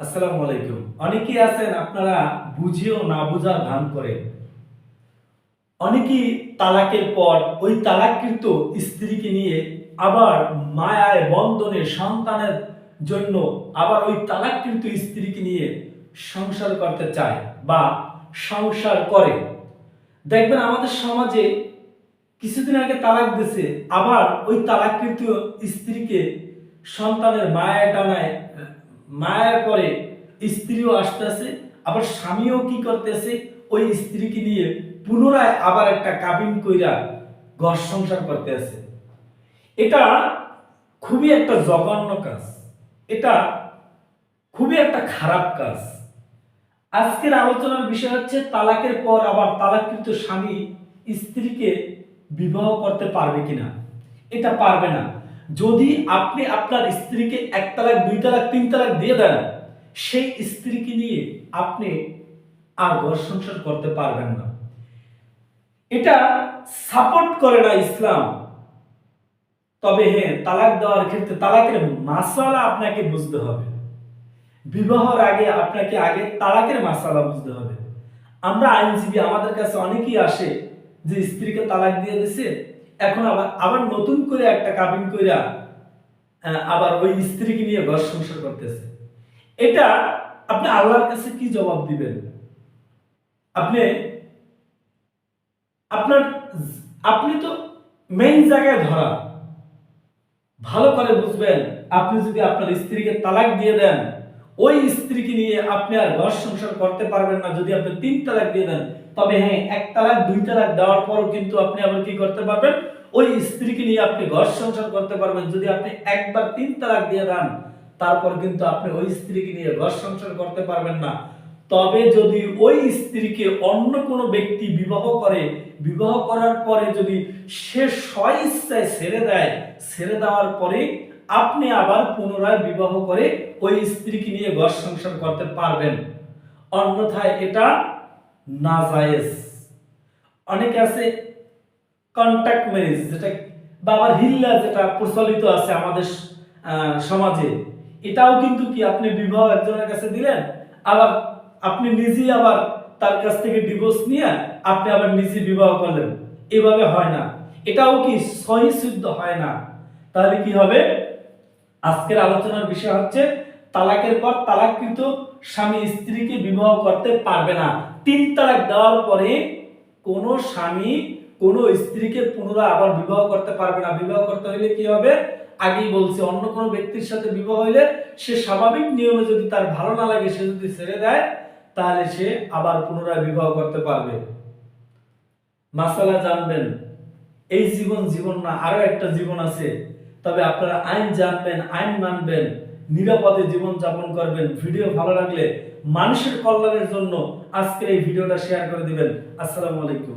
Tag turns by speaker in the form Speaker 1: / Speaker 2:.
Speaker 1: আসসালামু আলাইকুম। অনেকেই আছেন, আপনারা বুঝেও না বুঝার ভান করে। অনেকেই তালাকের পর ওই তালাককৃত স্ত্রীকে নিয়ে আবার মায়ায় বন্ধনে সন্তানের জন্য আবার ওই তালাককৃত স্ত্রীকে নিয়ে সংসার করতে চায় বা সংসার করে। দেখবেন আমাদের সমাজে কিছুদিন আগে তালাক দিছে আবার ওই তালাককৃত স্ত্রীকে সন্তানের মায়া টানায় মায়ের পরে স্ত্রীও আসতেছে, আবার স্বামীও কি করতেছে? ওই স্ত্রীকে নিয়ে পুনরায় আবার একটা কাবিন কইরা ঘর সংসার করতে আছে। এটা খুবই একটা জঘন্য কাজ। এটা খুবই একটা খারাপ কাজ। আজকের আলোচনার বিষয় হচ্ছে, তালাকের পর আবার তালাককৃত স্বামী স্ত্রীকে বিবাহ করতে পারবে কিনা? এটা পারবে না। যদি আপনি আপনার স্ত্রীকে এক তালাক, দুই তালাক, তিন তালাক দিয়ে দেন, সেই স্ত্রীকে নিয়ে আপনি আর ঘর সংসার করতে পারবেন না। এটা সাপোর্ট করে না ইসলাম। তবে হ্যাঁ তালাক দেওয়ার ক্ষেত্রে তালাকের মাসালা আপনাকে বুঝতে হবে। বিবাহর আগে আপনাকে আগে তালাকের মাসালা বুঝতে হবে। আমরা আইনজীবী, আমাদের কাছে অনেকেই আসে যে স্ত্রীকে তালাক দিয়ে দিছে এখন আবার আবার নতুন করে একটা কাবিন কইরা আবার ওই স্ত্রীকে নিয়ে ঘর সংসার করতেছে। এটা আপনি আল্লাহর কাছে কি জবাব দিবেন? আপনি, আপনার আপনি তো মেইন জায়গায় ধরা। ভালো করে বুঝবেন, আপনি যদি আপনার স্ত্রীকে তালাক দিয়ে দেন ওই স্ত্রীকে নিয়ে আপনি আর ঘর সংসার করতে পারবেন না যদি আপনি তিন তালাক দিয়ে দেন। তবে হ্যাঁ এক তালাক, দুই তালাক দেওয়ার পর কিন্তু আপনি আবার কি করতে পারবেন? ওই স্ত্রীকে নিয়ে আপনি ঘর সংসার করতে পারবেন যদি আপনি একবার তিন তালাক দিয়ে দেন। তারপর কিন্তু আপনি ওই স্ত্রীকে নিয়ে ঘর সংসার করতে পারবেন না। তবে যদি ওই স্ত্রীকে অন্য কোনো ব্যক্তি বিবাহ করে, বিবাহ করার পরে যদি সে স্বইচ্ছায় ছেড়ে দেয়, ছেড়ে দেওয়ার পরে আপনি আবার পুনরায় বিবাহ করে ওই স্ত্রীকে নিয়ে ঘর সংসার করতে পারবেন। অন্যথায় এটা না নাজায়েজ। অনেকে আছে কন্ট্যাক্ট ম্যারেজ যেটা বাবার হিল্লা যেটা প্রচলিত আছে আমাদের সমাজে। এটাও কিন্তু কি আপনি বিবাহ একজনের কাছে দিলেন, আবার আপনি নিজেই আবার তার কাছ থেকে ডিভোর্স নিয়ে আপনি আবার নিজে বিবাহ করলেন। এভাবে হয় না। এটাও কি সহিসিদ্ধ হয় না। তাহলে কি হবে? আজকের আলোচনার বিষয় হচ্ছে, তালাকের পর তালাককৃত স্বামী স্ত্রীকে বিবাহ করতে পারবে না। তিন তালাক দেওয়ার পরে কোনো স্বামী কোনো স্ত্রীকে পুনরায় আবার বিবাহ করতে পারবে না। বিবাহ করতে হলে কি হবে? আগেই বলছি, অন্য কোনো ব্যক্তির সাথে বিবাহ হইলে সে স্বাভাবিক নিয়মে যদি তার ভালো না লাগে, সে যদি ছেড়ে দেয়, তাহলে সে আবার পুনরায় বিবাহ করতে পারবে। মাসালা জানবেন, এই জীবন জীবন না, আরও একটা জীবন আছে। তবে আপনারা আইন জানবেন, আইন মানবেন, নিরাপদে জীবন যাপন করবেন। ভিডিও ভালো লাগলে মানুষের কল্যাণের জন্য আজকের এই ভিডিওটা শেয়ার করে দিবেন। আসসালামু আলাইকুম।